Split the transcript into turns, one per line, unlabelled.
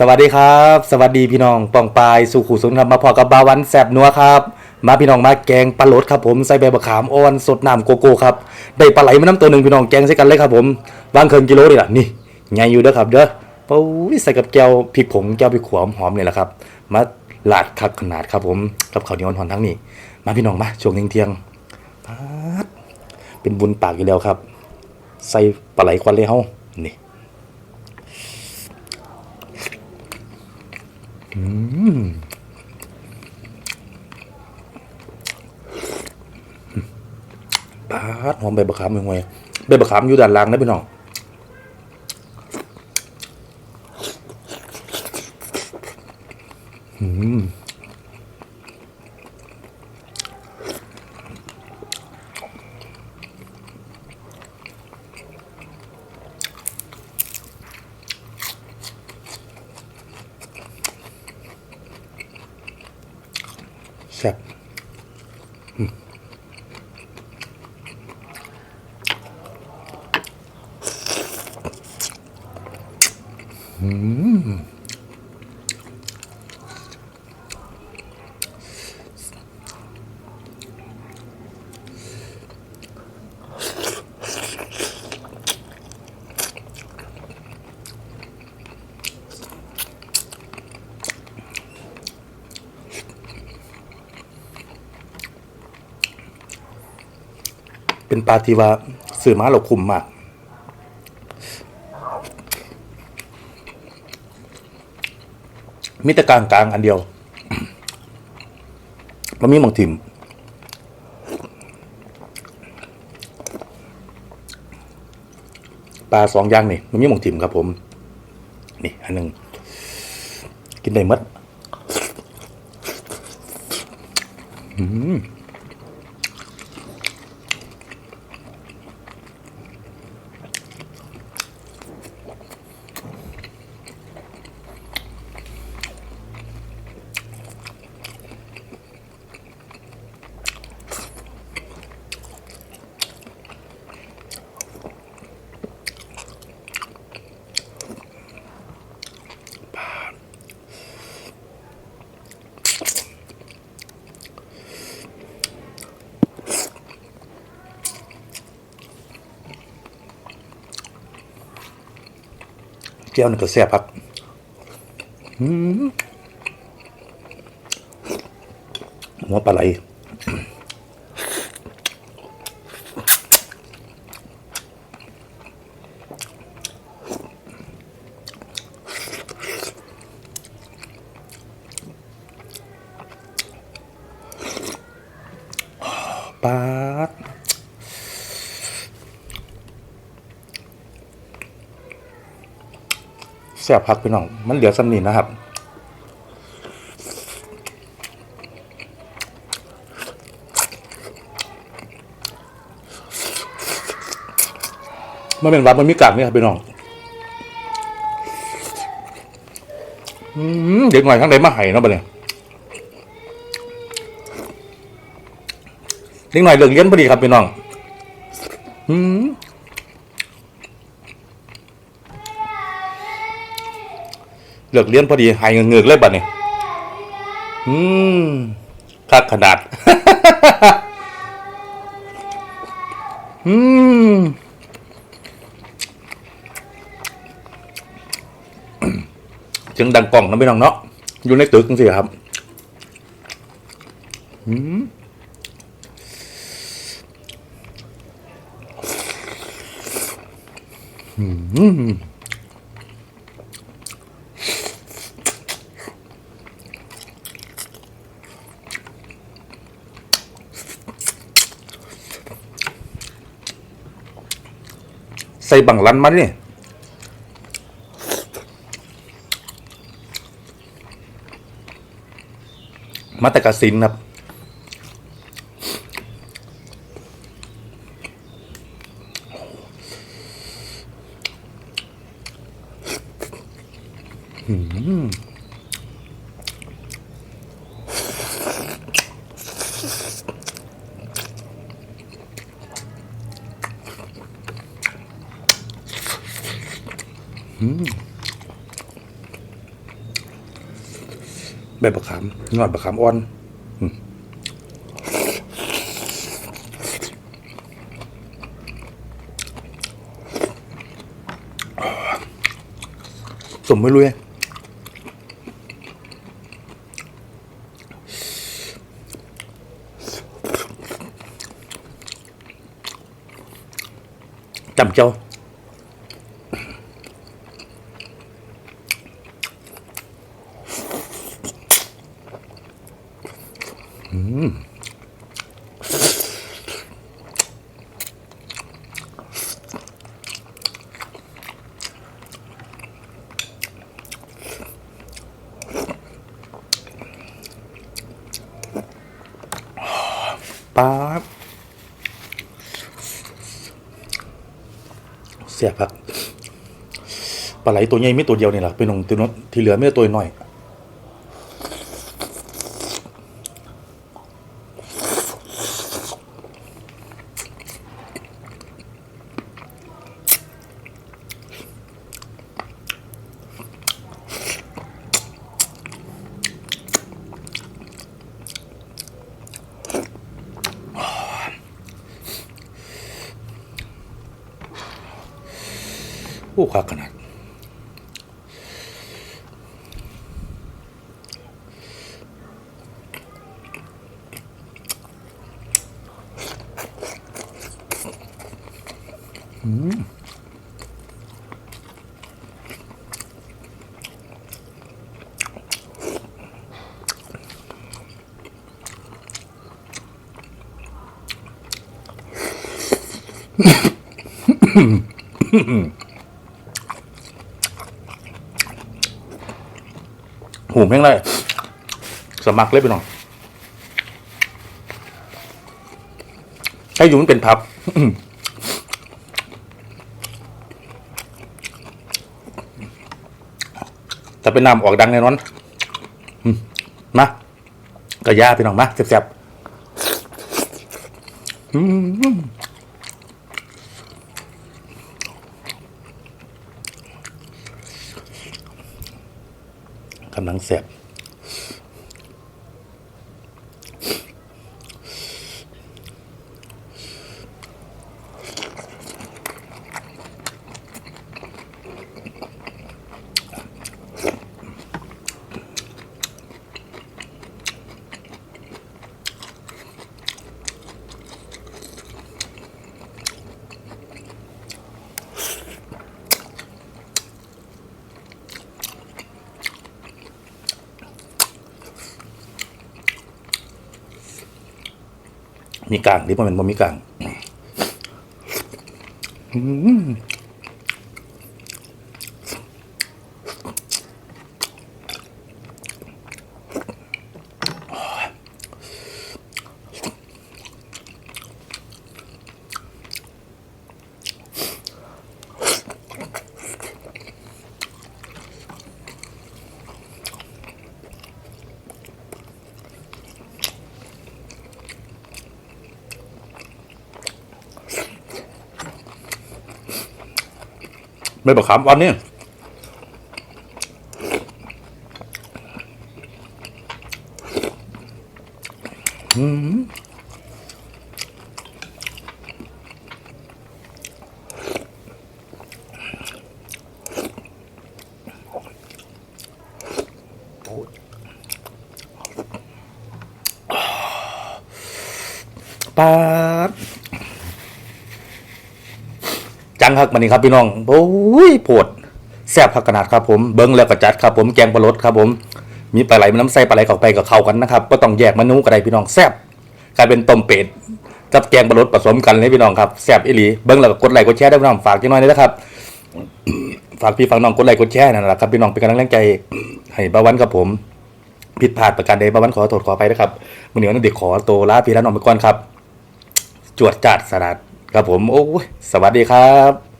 สวัสดีครับ สวัสดีพี่น้องป่องปายสู่ขู่สุนครับมาพอกับบาวันแสบนัวครับ มาพี่น้องมาแกงปลาโหลดครับผมใส่ใบมะขามอ่อนสดน้ำโกโก้ครับได้ปลาไหลมาน้ำตัวหนึ่งพี่น้องแกงใส่กันเลยครับผมวางเคินกิโลนี่แหละนี่ไงอยู่เด้อครับเด้อปุ้ยใส่กับแก้วพริกผงแก้วพริกขวหอมเนี่ยแหละครับ มาลาดคักขนาดครับผมกับข้าวเหนียวหอนทั้งนี้ มาพี่น้องมาช่วงเที่ยงเป็นบุญปากอยู่แล้วครับ ใส่ปลาไหลควันเลยเฮานี่ ปาดหอมใบบักขามยังไงใบบักขามอยู่ด้านล่างนะพี่น้อง เป็นปลาที่ว่าซื้อมาเราคุ้มมาก มีแต่กลางกลางอันเดียวมันมีหมองถิมปลาสองอย่างนี่มันมีหมองถิมครับผม นี่ อันหนึ่งกินได้มดอืม เจียวนี่ก็แซ่บครับอืมหัวปลาไหลปลา แซ่บพักพี่น้อง มันเหลือสำนีนะครับมันเป็นวัดมันมีกากเนี่ยครับพี่น้องเด็กหน่อยทั้งใดมาไห้เนาะบัดเนี่ยเด็กหน่อยเลิกเรียนพอดีครับพี่น้อง อืม เลิกเรียนพอดีหายเงือกเลยบัดนี้อืมคักขนาด อืมเสียงดังกล่องนะพี่น้องเนาะ อยู่ในตึกจังสิครับ อืมอืม ส่บังลันมันนี่มาแต่กสินครับ ใบบักขามยอดบักขามอ่อนสมไม่รู้เลยจำเจ้าบเสียพักปลาไหลตัวใหญ่ไม่ตัวเดียวนี่แหละเป็นของตัวน้อยที่เหลือไม่ตัวน้อย โอ้คักขนาด หูแม่งเลยสมัครเลยไปหน่อยให้อยู่มันเป็นพับแต่เป็นน้ำออกดังแน่นอนมากระยาพี่น้องมาแซ่บๆ กำลังแซ่บ มีกลางนี่มันเป็นบะหมี่กลาง ไม่บอกคำวันนี้อืมปาด จังครับมันนี้ครับพี่น้องโอ้ยโผดแซ่บผักขนาดครับผมเบิ้งแล้วก็จัดครับผมแกงปลาลดครับผมมีปลาไหลมีน้ำใสปลาไหลเข้าไปกับเข้ากันนะครับก็ต้องแยกมนูกันไดพี่น้องแซ่บกลายเป็นต้มเป็ดกับแกงปลาลดผสมกันเลยพี่น้องครับแซ่บอีหลีเบิ้งแล้วก็กดไลค์กดแชร์ได้พี่น้องฝากจังหน่อยนะครับฝากพี่ฝากน้องกดไลค์กดแชร์นั่นแหละครับพี่น้องเป็นกำลังใจให้บาวันครับผมผิดพลาดประการใดบาวันขอโทษขอไปนะครับวันนี้วันเด็กขอโตลาพี่และน้องไปก่อนครับ จวดจัดสลัด ครับผมโอ้ยสวัสดีครับ